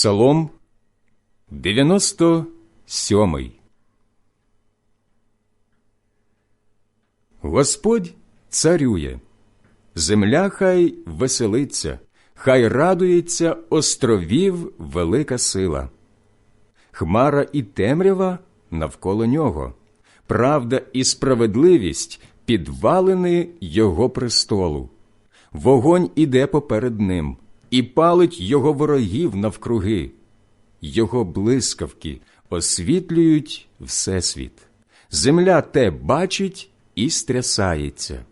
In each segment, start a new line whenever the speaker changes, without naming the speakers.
Псалом 97 Господь царює, земля хай веселиться, хай радується островів велика сила. Хмара і темрява навколо нього, правда і справедливість підвалини його престолу. Вогонь іде поперед ним і палить його ворогів навкруги. Його блискавки освітлюють всесвіт. Земля те бачить і стрясається.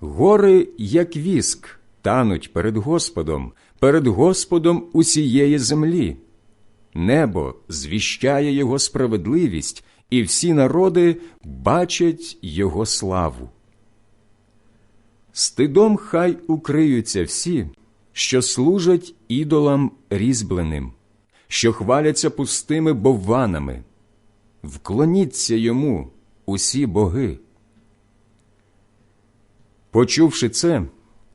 Гори, як віск, тануть перед Господом, перед Господом усієї землі. Небо звіщає Його справедливість, і всі народи бачать Його славу. Стидом хай укриються всі, що служать ідолам різьбленим, що хваляться пустими бовванами. Вклоніться йому усі боги. Почувши це,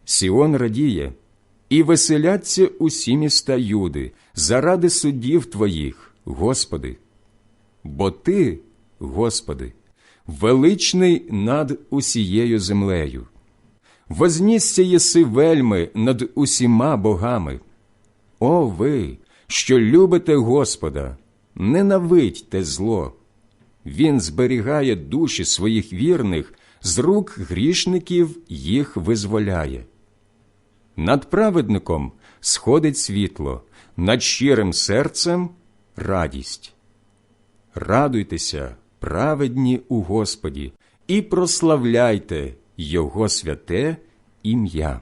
Сіон радіє, і веселяться усі міста Юди заради судів Твоїх, Господи. Бо Ти, Господи, величний над усією землею. Вознісся єси вельми над усіма богами. О ви, що любите Господа, ненавидьте зло. Він зберігає душі своїх вірних, з рук грішників їх визволяє. Над праведником сходить світло, над щирим серцем радість. Радуйтеся, праведні у Господі, і прославляйте Його святе ім'я.